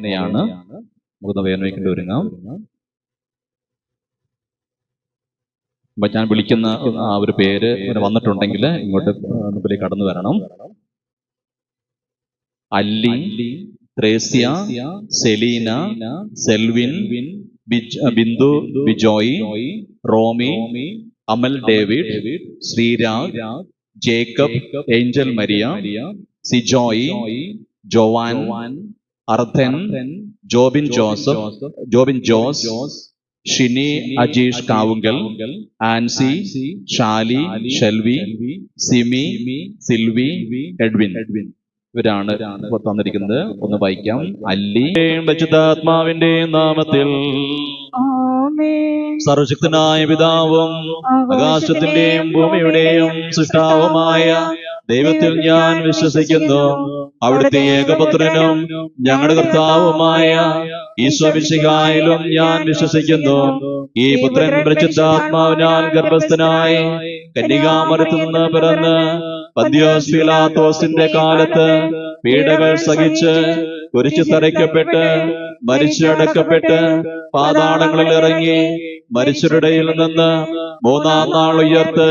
തന്നെയാണ് നമുക്ക് വേദനയ്ക്കേണ്ടി ഒരുങ്ങാം. അപ്പൊ ഞാൻ വിളിക്കുന്ന ആ ഒരു പേര് ഇങ്ങനെ വന്നിട്ടുണ്ടെങ്കിൽ ഇങ്ങോട്ട് മുമ്പിലേക്ക് കടന്നു വരണം. അല്ലി ത്രേസ്യ സെലീന സെൽവിൻ ബിന്ദു ബിജോയ് റോമി അമൽ ഡേവിഡ് ശ്രീരാഗ് ജേക്കബ് ഏഞ്ചൽ മരിയ സിജോയ് ജോവാൻ അർദ്ധൻ ജോബിൻ ജോസഫ് ജോബിൻ ജോസ് ഷിനി അജീഷ് കാവുങ്കൽ ആൻസി ഷാലി ഷെൽവി സിമി സിൽവി എഡ്വിൻ. ഇവരാണ് ഇപ്പൊ തന്നിരിക്കുന്നത്. ഒന്ന് വായിക്കാം. അല്ലി. പരിശുദ്ധാത്മാവിന്റെ നാമത്തിൽ സർവശക്തനായ പിതാവും ആകാശത്തിന്റെയും ഭൂമിയുടെയും സൃഷ്ടാവുമായ ദൈവത്തിൽ ഞാൻ വിശ്വസിക്കുന്നു. അവിടുത്തെ ഏകപുത്രനും ഞങ്ങളുടെ കർത്താവുമായ ഈശ്വമിശികായിലും ഞാൻ വിശ്വസിക്കുന്നു. ഈ പുത്രൻ പരിശുദ്ധാത്മാവിനാൽ ഗർഭസ്ഥനായി കന്യകാമരത്തു നിന്ന് പിറന്ന് പന്തിയോസ് പിലാത്തോസിന്റെ കാലത്ത് പീഡകൾ സഹിച്ച് കുരിച്ചു തറയ്ക്കപ്പെട്ട് മരിച്ചടക്കപ്പെട്ട് പാതാളങ്ങളിൽ ഇറങ്ങി മരിച്ചവരുടെയിൽ നിന്ന് മൂന്നാം നാൾ ഉയർത്ത്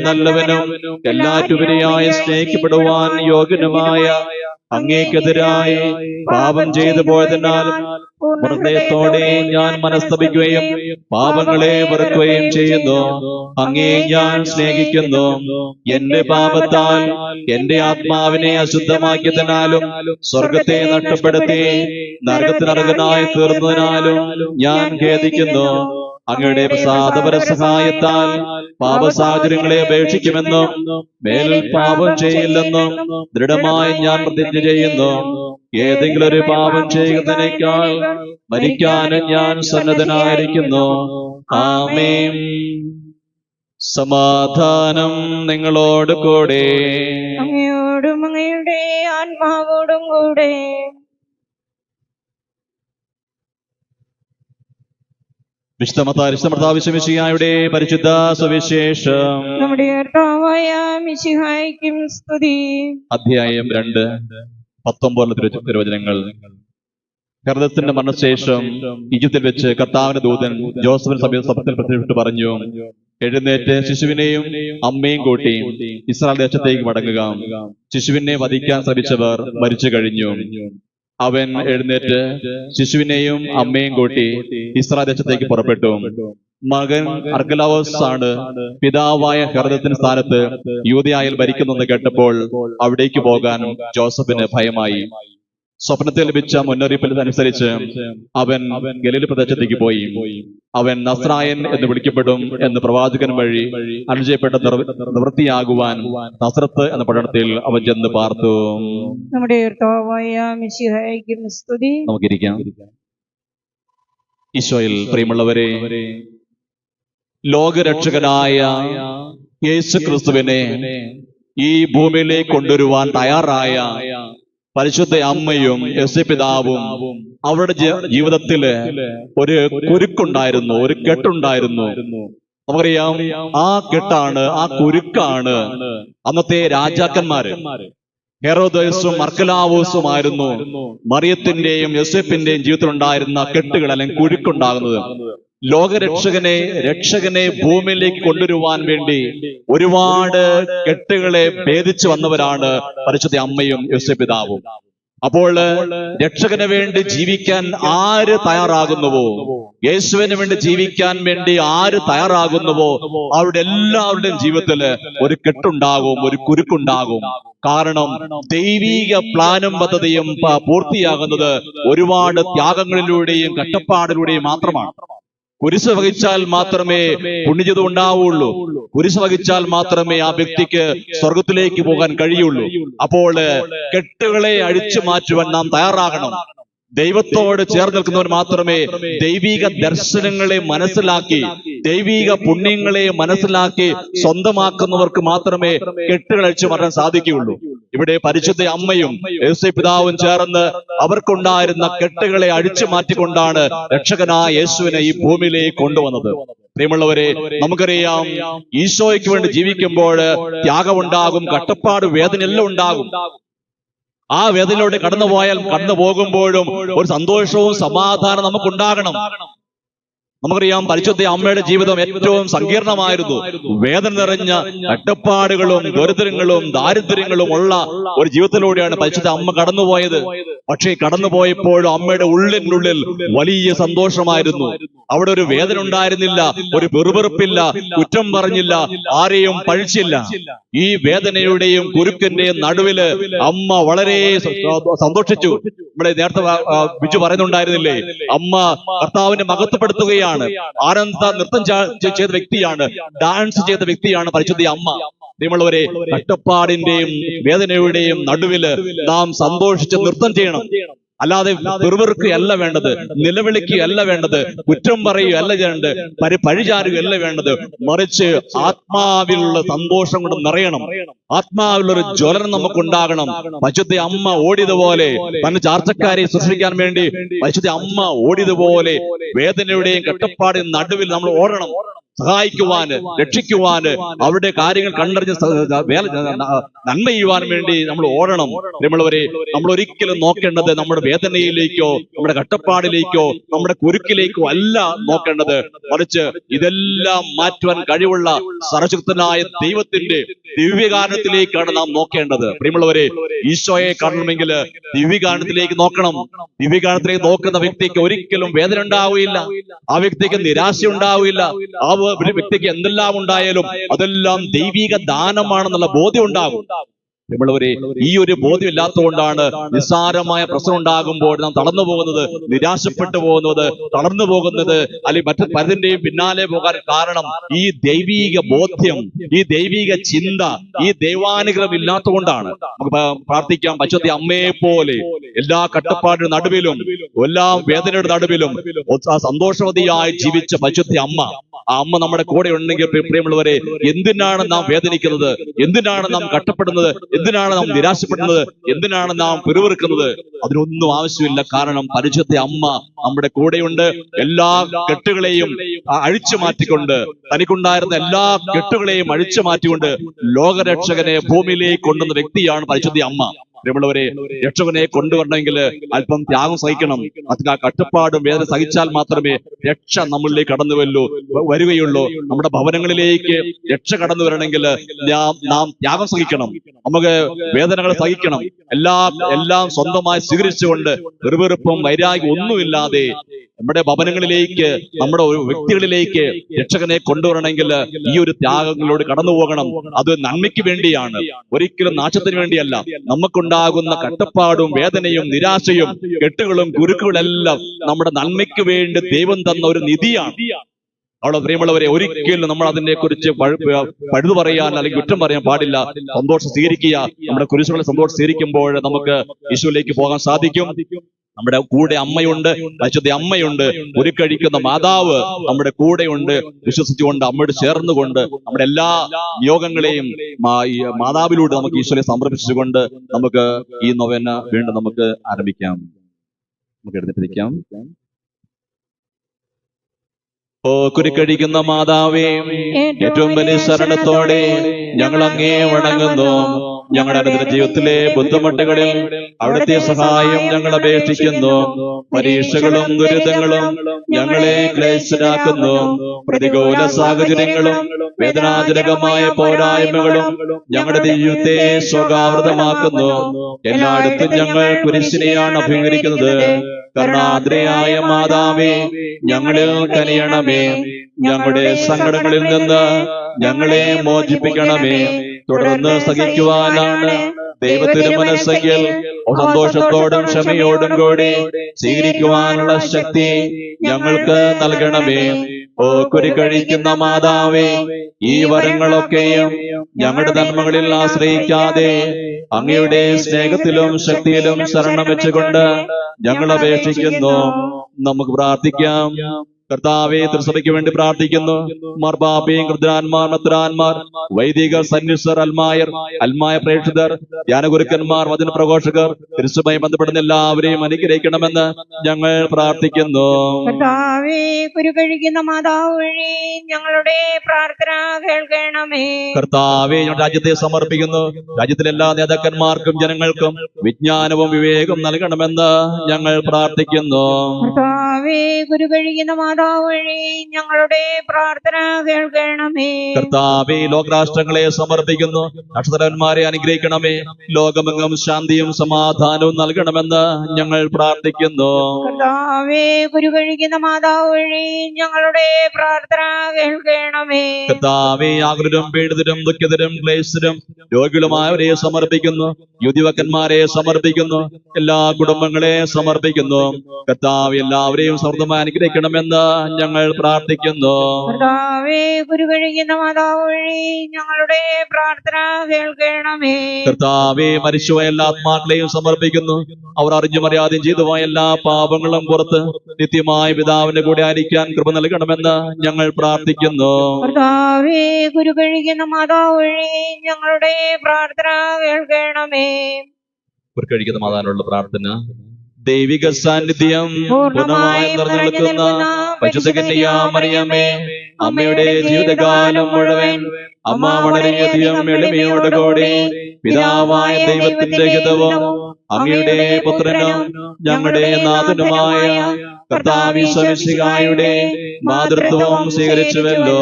നല്ലവനും എല്ലാറ്റുപരിയായി സ്നേഹിക്കപ്പെടുവാൻ യോഗ്യനുമായ അങ്ങേക്കെതിരായി പാപം ചെയ്തു പോയതിനാൽ ഹൃദയത്തോടെ ഞാൻ മനസ്തപിക്കുകയും പാപങ്ങളെ വെറുക്കുകയും ചെയ്യുന്നു. അങ്ങേ ഞാൻ സ്നേഹിക്കുന്നു. എന്റെ പാപത്താൽ എന്റെ ആത്മാവിനെ അശുദ്ധമാക്കിയതിനാലും സ്വർഗത്തെ നഷ്ടപ്പെടുത്തി നരകത്തിനർഹനായി തീർന്നതിനാലും ഞാൻ ഖേദിക്കുന്നു. അങ്ങയുടെ പ്രസാദപര സഹായത്താൽ പാപസാഹചര്യങ്ങളെ അപേക്ഷിക്കുമെന്നും മേലിൽ പാപം ചെയ്യില്ലെന്നും ദൃഢമായി ഞാൻ പ്രതിജ്ഞ ചെയ്യുന്നു. ഏതെങ്കിലും ഒരു പാപം ചെയ്യുന്നതിനേക്കാൾ മരിക്കാനും ഞാൻ സന്നദ്ധനായിരിക്കുന്നു. ആമേം സമാധാനം നിങ്ങളോട് കൂടെ. അങ്ങയോടും അങ്ങയുടെ ആത്മാവോടും കൂടെ. വിശുദ്ധമത്താവിശ്വമിശിയായുടെ പരിശുദ്ധ സുവിശേഷം. നമ്മുടെ മിശിഹായ്ക്കും സ്തുതി. അധ്യായം രണ്ട് പത്തൊമ്പത് തിരു- തിരുവചനങ്ങൾ. ഹെർദത്തിന്റെ മരണശേഷം ഈജിപ്തിൽ വെച്ച് കർത്താവിന്റെ ദൂതൻ ജോസഫിന് സമീപ സഭത്തിൽ പ്രത്യക്ഷപ്പെട്ട് പറഞ്ഞു എഴുന്നേറ്റ് ശിശുവിനെയും അമ്മയും കൂട്ടി ഇസ്രായേൽ ദേശത്തേക്ക് മടങ്ങുക. ശിശുവിനെ വധിക്കാൻ ശ്രമിച്ചവർ മരിച്ചു കഴിഞ്ഞു അവൻ എഴുന്നേറ്റ് ശിശുവിനെയും അമ്മയും കൂട്ടി ഇസ്രായേൽ ദേശത്തേക്ക് പുറപ്പെട്ടു. മകൻ അർഗലാവസ് ആണ് പിതാവായ ഹൃദയത്തിന് സ്ഥാനത്ത് യൂതയായിൽ ഭരിക്കുന്നെന്ന് കേട്ടപ്പോൾ അവിടേക്ക് പോകാൻ ജോസഫിന് ഭയമായി. സ്വപ്നത്തിൽ ലഭിച്ച മുന്നറിയിപ്പിൽ അനുസരിച്ച് അവൻ ഗലീൽ പ്രദേശത്തേക്ക് പോയി. അവൻ നസ്രായൻ എന്ന് വിളിക്കപ്പെടും എന്ന് പ്രവാചകൻ വഴി അനുജയപ്പെട്ട നിവൃത്തിയാകുവാൻ നസ്രത്ത് എന്ന പഠനത്തിൽ അവൻ ചെന്ന് പാർത്തു. നമ്മുടെ നമുക്കിരിക്കാം. ഈശോയിൽ പ്രിയമുള്ളവരെ ലോകരക്ഷകനായ യേശു ക്രിസ്തുവിനെ ഈ ഭൂമിയിലേക്ക് കൊണ്ടുവരുവാൻ തയ്യാറായ പരിശുദ്ധ അമ്മയും യേശു പിതാവും അവരുടെ ജീവിതത്തിൽ ഒരു കുരുക്കുണ്ടായിരുന്നു ഒരു കെട്ടുണ്ടായിരുന്നു. നമുക്കറിയാം ആ കെട്ടാണ് ആ കുരുക്കാണ് അന്നത്തെ രാജാക്കന്മാര്. ഹെറോദയസും മർക്കലാവോസുമായിരുന്നു മറിയത്തിന്റെയും യോസെഫിന്റെയും ജീവിതത്തിലുണ്ടായിരുന്ന കെട്ടുകൾ അല്ലെങ്കിൽ കുരുക്കുണ്ടാകുന്നത്. ലോകരക്ഷകനെ രക്ഷകനെ ഭൂമിയിലേക്ക് കൊണ്ടുവരുവാൻ വേണ്ടി ഒരുപാട് കെട്ടുകളെ ഭേദിച്ചു വന്നവരാണ് പരിശുദ്ധ അമ്മയും യോസെഫ് അപ്പോൾ രക്ഷകന് വേണ്ടി ജീവിക്കാൻ ആര് തയ്യാറാകുന്നുവോ? യേശുവിന് വേണ്ടി ജീവിക്കാൻ വേണ്ടി ആര് തയ്യാറാകുന്നുവോ? അവരുടെ എല്ലാവരുടെയും ജീവിതത്തിൽ ഒരു കെട്ടുണ്ടാകും ഒരു കുരുക്കുണ്ടാകും. കാരണം ദൈവീക പ്ലാനും പദ്ധതിയും പൂർത്തിയാകുന്നത് ഒരുപാട് ത്യാഗങ്ങളിലൂടെയും കഷ്ടപ്പാടിലൂടെയും മാത്രമാണ്. കുരിശ് വഹിച്ചാൽ മാത്രമേ പുണ്യത ഉണ്ടാവുള്ളൂ കുരിശ് വഹിച്ചാൽ മാത്രമേ ആ വ്യക്തിക്ക് സ്വർഗത്തിലേക്ക് പോകാൻ കഴിയുള്ളൂ. അപ്പോൾ കെട്ടുകളെ അഴിച്ചു മാറ്റുവാൻ നാം തയ്യാറാകണം. ദൈവത്തോട് ചേർന്ന് നിൽക്കുന്നവർ മാത്രമേ ദൈവിക ദർശനങ്ങളെ മനസ്സിലാക്കി ദൈവിക പുണ്യങ്ങളെ മനസ്സിലാക്കി സ്വന്തമാക്കുന്നവർക്ക് മാത്രമേ കെട്ടുകൾ അഴിച്ചു മാറ്റാൻ സാധിക്കുകയുള്ളൂ. ഇവിടെ പരിശുദ്ധ അമ്മയും യേശു പിതാവും ചേർന്ന് അവർക്കുണ്ടായിരുന്ന കെട്ടുകളെ അഴിച്ചു മാറ്റിക്കൊണ്ടാണ് രക്ഷകനായ യേശുവിനെ ഈ ഭൂമിയിലേക്ക് കൊണ്ടുവന്നത്. പ്രിയമുള്ളവരെ നമുക്കറിയാം ഈശോയ്ക്ക് വേണ്ടി ജീവിക്കുമ്പോൾ ത്യാഗമുണ്ടാകും കട്ടപ്പാട് വേദന എല്ലാം ഉണ്ടാകും. ആ വേദനയിലൂടെ കടന്നു പോയാൽ കടന്നു പോകുമ്പോഴും ഒരു സന്തോഷവും സമാധാനം നമുക്കുണ്ടാകണം. നമുക്കറിയാം പരിശുദ്ധ അമ്മയുടെ ജീവിതം ഏറ്റവും സങ്കീർണമായിരുന്നു. വേദന നിറഞ്ഞ കട്ടപ്പാടുകളും ദുരിതരങ്ങളും ദാരിദ്ര്യങ്ങളും ഉള്ള ഒരു ജീവിതത്തിലൂടെയാണ് പരിശുദ്ധ അമ്മ കടന്നുപോയത്. പക്ഷേ കടന്നുപോയപ്പോഴും അമ്മയുടെ ഉള്ളിനുള്ളിൽ വലിയ സന്തോഷമായിരുന്നു. അവിടെ ഒരു വേദന ഉണ്ടായിരുന്നില്ല ഒരു വെറുപെറുപ്പില്ല കുറ്റം പറഞ്ഞില്ല ആരെയും പഴിച്ചില്ല. ഈ വേദനയുടെയും കുരുക്കന്റെയും നടുവിൽ അമ്മ വളരെ സന്തോഷിച്ചു. നമ്മളെ നേരത്തെ ബിജു പറയുന്നുണ്ടായിരുന്നില്ലേ? അമ്മ കർത്താവിനെ മഹത്വപ്പെടുത്തുകയാണ്. ആനന്ദ നൃത്തം ചെയ്ത വ്യക്തിയാണ്. ഡാൻസ് ചെയ്ത വ്യക്തിയാണ് പരിശുദ്ധി അമ്മ. നിങ്ങളവരെ കട്ടപ്പാടിന്റെയും വേദനയുടെയും നടുവിൽ നാം സന്തോഷിച്ച് നൃത്തം ചെയ്യണം. അല്ലാതെ വെറുവെറുക്കുകയല്ല വേണ്ടത് നിലവിളിക്കുകയല്ല വേണ്ടത് കുറ്റം പറയുകയല്ല വേണ്ടത് പരി പഴിചാരുകയല്ല വേണ്ടത് മറിച്ച് ആത്മാവിലുള്ള സന്തോഷം കൊണ്ട് നിറയണം. ആത്മാവിലുള്ള ജ്വലനം നമുക്ക് ഉണ്ടാകണം പശുദ്ധ അമ്മ ഓടിയതുപോലെ തന്റെ ചാർച്ചക്കാരെ സൃഷ്ടിക്കാൻ വേണ്ടി പശുദ്ധ അമ്മ ഓടിയതുപോലെ വേദനയുടെയും കട്ടപ്പാടിയും നടുവിൽ നമ്മൾ ഓടണം. സഹായിക്കുവാന് രക്ഷിക്കുവാന് അവരുടെ കാര്യങ്ങൾ കണ്ടറിഞ്ഞ് വേല നന്മ ചെയ്യുവാൻ വേണ്ടി നമ്മൾ ഓടണം. നമ്മളവരെ നമ്മൾ ഒരിക്കലും നോക്കേണ്ടത് നമ്മുടെ വേദനയിലേക്കോ നമ്മുടെ കട്ടപ്പാടിലേക്കോ നമ്മുടെ കുരുക്കിലേക്കോ അല്ല നോക്കേണ്ടത്. മറിച്ച് ഇതെല്ലാം മാറ്റുവാൻ കഴിവുള്ള സർവശക്തനായ ദൈവത്തിന്റെ ദിവ്യകാരണത്തിലേക്കാണ് നാം നോക്കേണ്ടത്. പ്രിയമുള്ളവരെ ഈശോയെ കാണണമെങ്കിൽ ദിവ്യകാരണത്തിലേക്ക് നോക്കണം. ദിവ്യകാരണത്തിലേക്ക് നോക്കുന്ന വ്യക്തിക്ക് ഒരിക്കലും വേദന ഉണ്ടാവുകയില്ല ആ വ്യക്തിക്ക് നിരാശ ഉണ്ടാവുകയില്ല ആ ഒരു വ്യക്തിക്ക് എന്തെല്ലാം ഉണ്ടായാലും അതെല്ലാം ദൈവിക ദാനമാണെന്നുള്ള ബോധ്യം ഉണ്ടാകും. നമ്മളവരെ ഈ ഒരു ബോധ്യം ഇല്ലാത്തതുകൊണ്ടാണ് നിസ്സാരമായ പ്രശ്നം ഉണ്ടാകുമ്പോൾ നാം തളർന്നു പോകുന്നത് നിരാശപ്പെട്ടു പോകുന്നത് തളർന്നു പോകുന്നത് അല്ലെങ്കിൽ മറ്റു പലതിന്റെയും പിന്നാലെ പോകാൻ കാരണം ഈ ദൈവീക ബോധ്യം ഈ ദൈവീക ചിന്ത ഈ ദൈവാനുഗ്രഹം ഇല്ലാത്തതുകൊണ്ടാണ്. നമുക്ക് പ്രാർത്ഥിക്കാം പശുദ്ധി അമ്മയെ പോലെ എല്ലാ കട്ടപ്പാടിന്റെ നടുവിലും എല്ലാ വേദനയുടെ നടുവിലും സന്തോഷവതിയായി ജീവിച്ച പശുദ്ധി അമ്മ ആ അമ്മ നമ്മുടെ കൂടെ ഉണ്ടെങ്കിൽ പ്രിയമുള്ളവരെ എന്തിനാണ് നാം വേദനിക്കുന്നത്? എന്തിനാണ് നാം കട്ടപ്പെടുന്നത് എന്തിനാണ് നാം നിരാശപ്പെടുന്നത്? എന്തിനാണ് നാം പിറുവിറുക്കുന്നത് അതിനൊന്നും ആവശ്യമില്ല. കാരണം പരിശുദ്ധ അമ്മ നമ്മുടെ കൂടെയുണ്ട്. എല്ലാ കെട്ടുകളെയും അഴിച്ചു മാറ്റിക്കൊണ്ട് തനിക്കുണ്ടായിരുന്ന എല്ലാ കെട്ടുകളെയും അഴിച്ചു മാറ്റിക്കൊണ്ട് ലോകരക്ഷകനെ ഭൂമിയിലേക്ക് കൊണ്ടുവന്ന വ്യക്തിയാണ് പരിശുദ്ധ അമ്മ. പ്രിയമുള്ളവരെ രക്ഷകനെ കൊണ്ടുവരണമെങ്കിൽ അല്പം ത്യാഗം സഹിക്കണം. അതിന് ആ കട്ടപ്പാടും വേദന സഹിച്ചാൽ മാത്രമേ രക്ഷ നമ്മളിലേക്ക് കടന്നു വരൂ വരികയുള്ളൂ. നമ്മുടെ ഭവനങ്ങളിലേക്ക് രക്ഷ കടന്നു വരണമെങ്കിൽ നാം നാം ത്യാഗം സഹിക്കണം. നമുക്ക് വേദനകൾ സഹിക്കണം. എല്ലാം എല്ലാം സ്വന്തമായി സ്വീകരിച്ചുകൊണ്ട് വെറുവെറുപ്പും വൈരാഗ്യം ഒന്നുമില്ലാതെ നമ്മുടെ ഭവനങ്ങളിലേക്ക് നമ്മുടെ വ്യക്തികളിലേക്ക് രക്ഷകനെ കൊണ്ടുവരണമെങ്കിൽ ഈ ഒരു ത്യാഗങ്ങളോട് കടന്നു പോകണം. അത് നന്മയ്ക്ക് വേണ്ടിയാണ്. ഒരിക്കലും നാശത്തിന് വേണ്ടിയല്ല. നമുക്കുണ്ടാകുന്ന കട്ടപ്പാടും വേദനയും നിരാശയും കെട്ടുകളും കുരുക്കുകളെല്ലാം നമ്മുടെ നന്മയ്ക്ക് വേണ്ടി ദൈവം തന്ന ഒരു നിധിയാണ്. അവിടെ പ്രിയമുള്ളവരെ ഒരിക്കലും നമ്മൾ അതിനെ കുറിച്ച് പഴുതു പറയാൻ അല്ലെങ്കിൽ കുറ്റം പറയാൻ പാടില്ല. സന്തോഷം സ്വീകരിക്കുക. നമ്മുടെ കുരിശുകളെ സന്തോഷം സ്വീകരിക്കുമ്പോൾ നമുക്ക് യേശുവിലേക്ക് പോകാൻ സാധിക്കും. നമ്മുടെ കൂടെ അമ്മയുണ്ട് പരിശുദ്ധ അമ്മയുണ്ട് ഉരുക്കഴിക്കുന്ന മാതാവ് നമ്മുടെ കൂടെയുണ്ട്. വിശ്വസിച്ചുകൊണ്ട് അമ്മയോട് ചേർന്നുകൊണ്ട് നമ്മുടെ എല്ലാ നിയോഗങ്ങളെയും മാതാവിലൂടെ നമുക്ക് ഈശ്വരെ സമർപ്പിച്ചുകൊണ്ട് നമുക്ക് ഈ നൊവേന വീണ്ടും നമുക്ക് ആരംഭിക്കാം. നമുക്ക് എടുത്തിട്ടിരിക്കാം ഓ കുരുക്കഴിക്കുന്ന മാതാവേ ഏറ്റവും വലിയ ശരണത്തോടെ ഞങ്ങൾ അങ്ങേ വണങ്ങുന്നു. ഞങ്ങളുടെ അനുദിന ജീവിതത്തിലെ ബുദ്ധിമുട്ടുകളിൽ അവിടുത്തെ സഹായം ഞങ്ങൾ അപേക്ഷിക്കുന്നു. പരീക്ഷകളും ദുരിതങ്ങളും ഞങ്ങളെ ക്ലേശരാക്കുന്നു പ്രതികൂല സാഹചര്യങ്ങളും വേദനാജനകമായ പോരായ്മകളും ഞങ്ങളുടെ ജീവിതത്തെ സ്വകാവൃതമാക്കുന്നു എല്ലായിടത്തും ഞങ്ങൾ കുരിശിനെയാണ് അഭിമുഖീകരിക്കുന്നത്. കരുണാദ്രയായ മാതാവേ ഞങ്ങളിൽ കനിയണമേ ഞങ്ങളുടെ സങ്കടങ്ങളിൽ നിന്ന് ഞങ്ങളെ മോചിപ്പിക്കണമേ. തുടർന്ന് സഹിക്കുവാനാണ് ദൈവത്തിന് മനസ്സെങ്കിൽ സന്തോഷത്തോടും ക്ഷമയോടും കൂടി സ്വീകരിക്കുവാനുള്ള ശക്തി ഞങ്ങൾക്ക് നൽകണമേ. ഓ കുരു കഴിക്കുന്ന മാതാവേ ഈ വരങ്ങളൊക്കെയും ഞങ്ങളുടെ നന്മകളിൽ ആശ്രയിക്കാതെ അങ്ങയുടെ സ്നേഹത്തിലും ശക്തിയിലും ശരണം വെച്ചുകൊണ്ട് ഞങ്ങൾ അപേക്ഷിക്കുന്നു. നമുക്ക് പ്രാർത്ഥിക്കാം. കർത്താവെ തിരുസഭയ്ക്ക് വേണ്ടി പ്രാർത്ഥിക്കുന്നു. മാർബാബയും കൃതരാന്മാർ മത്രാന്മാർ വൈദികർ സന്നിസർ അൽമായർ അൽമായ പ്രേക്ഷിതർ ധ്യാനഗുരുക്കന്മാർ വചന പ്രഘോഷകർ തിരുസഭയെ ബന്ധപ്പെടുന്ന എല്ലാവരെയും അനുഗ്രഹിക്കണമെന്ന് ഞങ്ങൾ പ്രാർത്ഥിക്കുന്നു. കർത്താവേ കുരുകഴിക്കുന്ന മാതാവ് വഴി ഞങ്ങളുടെ പ്രാർത്ഥന കേൾക്കണമേ. കർത്താവെ ഞങ്ങളുടെ രാജ്യത്തെ സമർപ്പിക്കുന്നു. രാജ്യത്തിലെ എല്ലാ നേതാക്കന്മാർക്കും ജനങ്ങൾക്കും വിജ്ഞാനവും വിവേകം നൽകണമെന്ന് ഞങ്ങൾ പ്രാർത്ഥിക്കുന്നു. കർത്താവേ കുരുകഴിക്കുന്ന മാതാവ് വഴി ഞങ്ങളുടെ പ്രാർത്ഥന കേൾക്കണമേ. കർത്താവെ ലോകരാഷ്ട്രങ്ങളെ സമർപ്പിക്കുന്നു. നക്ഷത്രന്മാരെ അനുഗ്രഹിക്കണമേ. ലോകമെങ്ങും ശാന്തിയും സമാധാനവും നൽകണമെന്ന് ഞങ്ങൾ പ്രാർത്ഥിക്കുന്നു. കർത്താവേ കുരുകഴിക്കുന്ന മാതാവ് വഴി ഞങ്ങളുടെ പ്രാർത്ഥന കേൾക്കണമേ. കർത്താവെ ആകുലരും പീഡിതരും ദുഃഖിതരും ക്ലേശരും രോഗികളുമായവരെ സമർപ്പിക്കുന്നു. യുവതിവക്കന്മാരെ സമർപ്പിക്കുന്നു. എല്ലാ കുടുംബങ്ങളെ സമർപ്പിക്കുന്നു. കർത്താവ് എല്ലാവരെയും സമൃദ്ധമായി അനുഗ്രഹിക്കണമെന്ന് ഞങ്ങൾ പ്രാർത്ഥിക്കുന്നു. മാതാവ് ഞങ്ങളുടെ പ്രാർത്ഥന കേൾക്കണമേ. കർത്താവെ മരിച്ചുപോയ എല്ലാ ആത്മാക്കളെയും സമർപ്പിക്കുന്നു. അവർ അറിഞ്ഞും അറിയാതെയും ചെയ്തുപോയ എല്ലാ പാപങ്ങളും പുറത്ത് നിത്യമായ പിതാവിന്റെ കൂടെ ആയിരിക്കാൻ കൃപ നൽകണമെന്ന് ഞങ്ങൾ പ്രാർത്ഥിക്കുന്നു. കർത്താവേ കുരുകഴിക്കുന്ന മാതാവ് വഴി ഞങ്ങളുടെ പ്രാർത്ഥന കേൾക്കണമേ. കഴിക്കുന്ന മാതാവിനുള്ള പ്രാർത്ഥന ദൈവിക സാന്നിധ്യം പൂർണമായി നിറഞ്ഞു നിറഞ്ഞു നിൽക്കുന്ന കന്യകാമറിയമേ അമ്മയുടെ ജീവിതകാലം മുഴുവൻ അമ്മ വളരെയധികം എളിമയോടുകൂടി പിതാവായ ദൈവത്തിന്റെ ഹിതവും അങ്ങയുടെ പുത്രനും ഞങ്ങളുടെ നാഥനുമായ കർത്താവിശ്വമിശികായുടെ മാതൃത്വവും സ്വീകരിച്ചുവല്ലോ.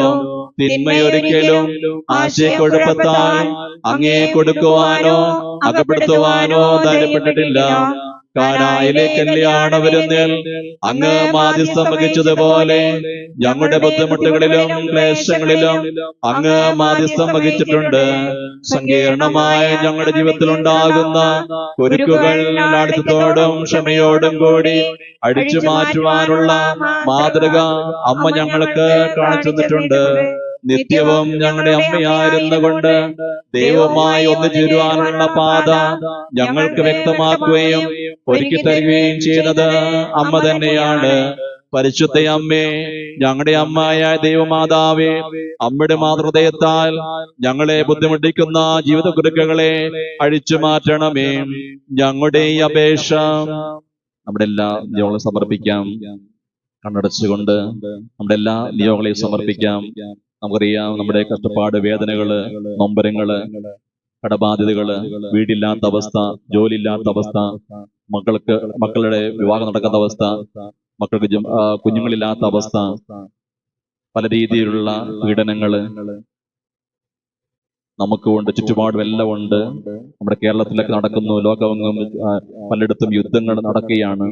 തിന്മയൊരിക്കലും ആശയക്കുഴപ്പത്താൽ അങ്ങേ കൊടുക്കുവാനോ അകപ്പെടുത്തുവാനോ ധൈര്യപ്പെട്ടിട്ടില്ല. കാനായിലെ കല്യാണ വിരുന്നിൽ അങ്ങ് മാധ്യസ്ഥം വഹിച്ചതുപോലെ ഞങ്ങളുടെ ബുദ്ധിമുട്ടുകളിലും ക്ലേശങ്ങളിലും അങ്ങ് മാധ്യസ്ഥം വഹിച്ചിട്ടുണ്ട്. സങ്കീർണമായ ഞങ്ങളുടെ ജീവിതത്തിൽ ഉണ്ടാകുന്ന കുരുക്കുകൾ ലാളിത്യത്തോടും ക്ഷമയോടും കൂടി അടിച്ചു മാറ്റുവാനുള്ള മാതൃക അമ്മ ഞങ്ങൾക്ക് കാണിച്ചു തന്നിട്ടുണ്ട്. നിത്യവും ഞങ്ങളുടെ അമ്മയായിരുന്നു കൊണ്ട് ദൈവമായി ഒന്ന് ചേരുവാനുള്ള പാത ഞങ്ങൾക്ക് വ്യക്തമാക്കുകയും ഒരുക്കി തരികയും ചെയ്യുന്നത് അമ്മ തന്നെയാണ്. പരിശുദ്ധ അമ്മേ ഞങ്ങളുടെ അമ്മയായ ദൈവമാതാവേ അമ്മയുടെ മാതൃദയത്താൽ ഞങ്ങളെ ബുദ്ധിമുട്ടിക്കുന്ന ജീവിത കുരുക്കുകളെ അഴിച്ചു മാറ്റണമേ. ഞങ്ങളുടെ ഈ അപേക്ഷ നമ്മുടെ എല്ലാ നിയോഗങ്ങളും സമർപ്പിക്കാം. കണ്ണടച്ചുകൊണ്ട് നമ്മുടെ എല്ലാ നിയോഗങ്ങളെയും സമർപ്പിക്കാം. നമുക്കറിയാം നമ്മുടെ കഷ്ടപ്പാട് വേദനകൾ നൊമ്പരങ്ങൾ കടബാധ്യതകൾ വീടില്ലാത്ത അവസ്ഥ ജോലിയില്ലാത്ത അവസ്ഥ മക്കൾക്ക് മക്കളുടെ വിവാഹം നടക്കാത്ത അവസ്ഥ മക്കൾക്ക് കുഞ്ഞുങ്ങളില്ലാത്ത അവസ്ഥ പല രീതിയിലുള്ള പീഡനങ്ങൾ നമുക്ക് ഉണ്ട് ചുറ്റുപാടും എല്ലാം ഉണ്ട്. നമ്മുടെ കേരളത്തിലൊക്കെ നടക്കുന്നു ലോകമെങ്ങും പലയിടത്തും യുദ്ധങ്ങൾ നടക്കുകയാണ്.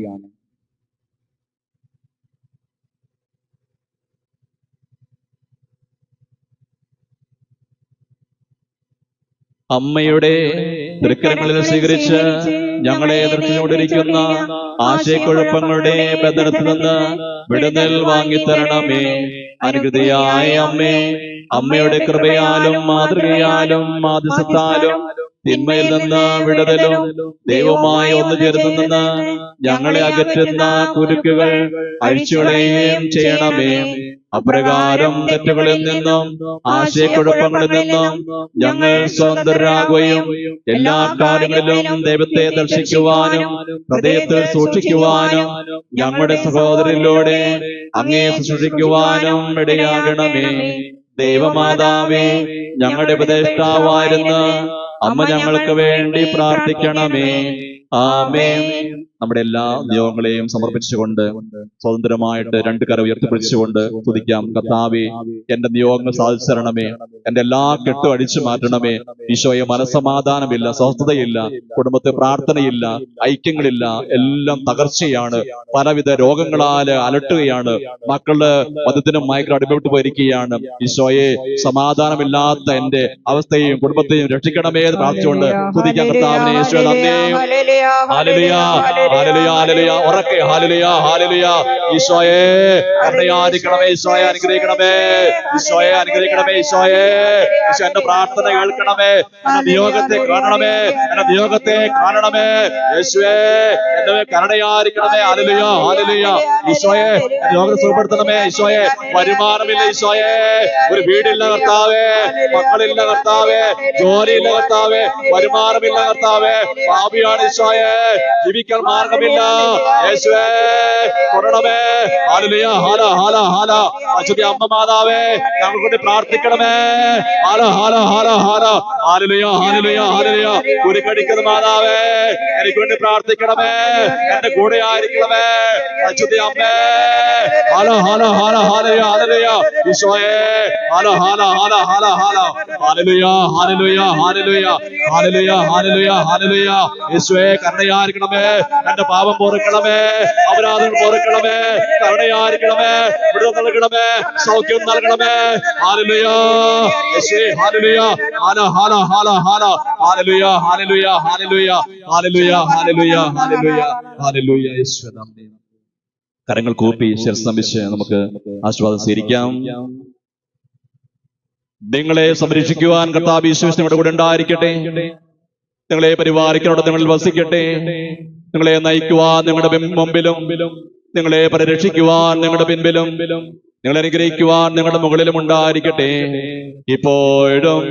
അമ്മയുടെ തൃക്കരങ്ങളിൽ സ്വീകരിച്ച് ഞങ്ങളെ എതിർത്തുകൊണ്ടിരിക്കുന്ന ആശയക്കുഴപ്പങ്ങളുടെ ബന്ധനത്തിൽ നിന്ന് വിടുതൽ വാങ്ങിത്തരണമേ അനുകൃതിയായ അമ്മേ. അമ്മയുടെ കൃപയാലും മാതൃകയാലും മാതൃസത്താലും തിന്മയിൽ നിന്ന് വിടുതലും ദൈവമായി ഒന്നു ചേർന്നു നിന്ന് ഞങ്ങളെ അകറ്റുന്ന കുരുക്കുകൾ അഴിച്ചുകളയുകയും ചെയ്യണമേ. അപ്രകാരം തെറ്റുകളിൽ നിന്നും ആശയക്കുഴപ്പങ്ങളിൽ നിന്നും ഞങ്ങൾ സ്വതന്ത്രരാകുകയും എല്ലാ കാര്യങ്ങളിലും ദൈവത്തെ ദർശിക്കുവാനും ഹൃദയത്തിൽ സൂക്ഷിക്കുവാനും ഞങ്ങളുടെ സഹോദരിലൂടെ അങ്ങേ ശുശ്രൂഷിക്കുവാനും ഇടയാകണമേ. ദൈവമാതാവേ ഞങ്ങളുടെ ഉപദേഷ്ടാവായിരുന്നു അമ്മ ഞങ്ങൾക്ക് വേണ്ടി പ്രാർത്ഥിക്കണമേ. ആമേ നമ്മുടെ എല്ലാ നിയോഗങ്ങളെയും സമർപ്പിച്ചുകൊണ്ട് സ്വതന്ത്രമായിട്ട് രണ്ട് കര ഉയർത്തിപ്പിടിച്ചുകൊണ്ട് തുതിക്കാം. കർത്താവേ എന്റെ നിയോഗങ്ങൾ സാധിച്ചു തരണമേ എന്റെ എല്ലാ കെട്ടും അടിച്ചു മാറ്റണമേ. ഈശോയെ മനസമാധാനമില്ല സ്വസ്ഥതയില്ല കുടുംബത്തെ പ്രാർത്ഥനയില്ല ഐക്യങ്ങളില്ല എല്ലാം തകർച്ചയാണ്. പലവിധ രോഗങ്ങളാൽ അലട്ടുകയാണ്. മക്കളുടെ മതത്തിനും മയക്കം അടിമപ്പെട്ട് പോയിരിക്കുകയാണ്. ഈശോയെ സമാധാനമില്ലാത്ത എന്റെ അവസ്ഥയും കുടുംബത്തെയും രക്ഷിക്കണമേ എന്ന് പ്രാർത്ഥിച്ചുകൊണ്ട് തുതിക്കാം. കർത്താവിനെ ഈശോ നന്ദി. ഉറക്കെ ഈശോയെ ഈശോയെ ഈശോയെ ഈശോയെ. പ്രാർത്ഥന കേൾക്കണമേ എന്റെ നിയോഗത്തെ കാണണമേ എന്റെ നിയോഗത്തെ കാണണമേ. യേശുവേ എന്റെ കരുണയായിരിക്കണമേ ഹാലലുയ ഹാലലുയ. ഈശോയെ രോഗത്തെ സുഖപ്പെടുത്തണമേ ഈശോയെ. വരുമാനമില്ല ഈശോയെ. ഒരു വീടില്ല കർത്താവേ മക്കളില്ല കർത്താവേ ജോലിയില്ല കർത്താവേ വരുമാനമില്ല കർത്താവേ. പാപിയാണ് ഈശോയെ. ജീവിക്കാൻ മാർഗമില്ല യേശുവേ കൊരണമേ ഹാലലുയ ഹാല ഹാല ഹാല. അച്ഛന്റെ അമ്മ മാതാവേ ഞങ്ങൾക്ക് വേണ്ടി പ്രാർത്ഥിക്കണമേ. ഹാല ഹാല ഹാല ഹാല. ഹാലലുയ ഹാലലുയ ഒരു കടിക്കുന്ന മാതാവേ എനിക്ക് വേണ്ടി പ്രാർത്ഥിക്കണമേ. എന്റെ കൂടെ ആയിരിക്കണമേ. അച്ഛന്റെ അമ്മേ. ഹാല ഹാല ഹാല ഹാലലുയ ഹാലലുയ. ഈശോയെ. ഹാല ഹാല ഹാല ഹാല ഹാല. ഹാലലുയ ഹാലലുയ ഹാലലുയ. ഹാലലുയ ഹാലലുയ ഹാലലുയ. യേശുവേ കരുണയായിരിക്കണമേ. എന്റെ പാപം പൊറുക്കണമേ. അപരാധം പൊറുക്കണമേ. കരുണയായിരിക്കണമേ. വിടുതൽ നൽകണമേ. സൗഖ്യം നൽകണമേ. ഹാലലുയ ഹാലലുയ ഹാല ഹാല ഹാല ഹാല. ഹാലലുയ ഹാലലുയ ഹാലലുയ ഹാലലുയ ഹാലലുയ ഹാലലുയ ഹാലലുയ കരങ്ങൾ കൂപ്പി ശിരസ്തംഭിച്ച് നമുക്ക് ആശ്വാസം സ്വീകരിക്കാം. നിങ്ങളെ സംരക്ഷിക്കുവാൻ കർത്താവ് ഈശ്വരൻ നിങ്ങളുടെ കൂടെ ഉണ്ടായിരിക്കട്ടെ. നിങ്ങളെ പരിപാലിക്കാനോട് നിങ്ങളിൽ വസിക്കട്ടെ. നിങ്ങളെ നയിക്കുവാൻ നിങ്ങളുടെ മുമ്പിലും നിങ്ങളെ പരിരക്ഷിക്കുവാൻ നിങ്ങളുടെ പിൻപിലും നിങ്ങളെ അനുഗ്രഹിക്കുവാൻ നിങ്ങളുടെ മുകളിലും ഉണ്ടായിരിക്കട്ടെ. ഇപ്പോഴും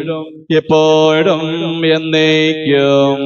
എപ്പോഴും എന്നേക്കും.